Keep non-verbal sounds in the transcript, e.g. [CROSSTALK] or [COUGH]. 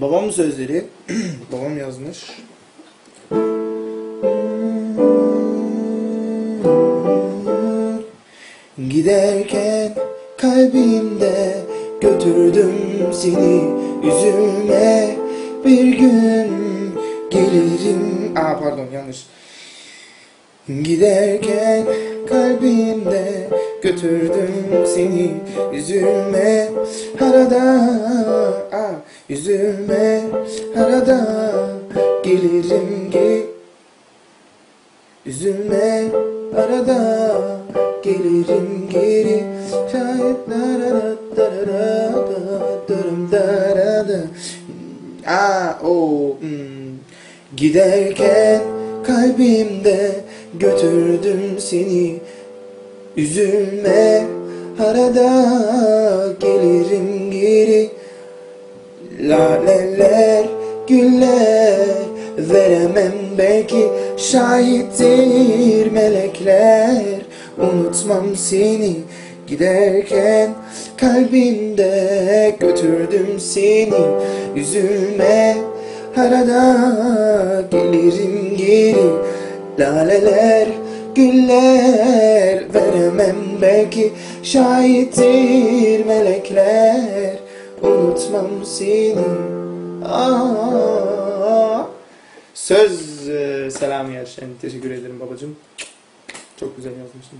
Babamın sözleri. [CLEARS THROAT] Babam yazmış. Giderken kalbimde götürdüm seni Üzülme bir gün gelirim Aa pardon yanlış Giderken kalbimde götürdüm seni. Üzülme arada aa, Üzülme arada gelirim ki. Üzülme arada gelirim geri Aa, o, hmm. Giderken kalbimde götürdüm seni Üzülme arada gelirim geri. Laleler, güller veremem belki. Şahittir melekler. Unutmam seni. Giderken Kalbimde götürdüm seni. Üzülme arada gelirim geri. Laleler, güller veremem belki Şahittir melekler Unutmam seni Aa. Söz e, Selami Yerşen. Teşekkür ederim babacığım. Çok güzel yazmışsın.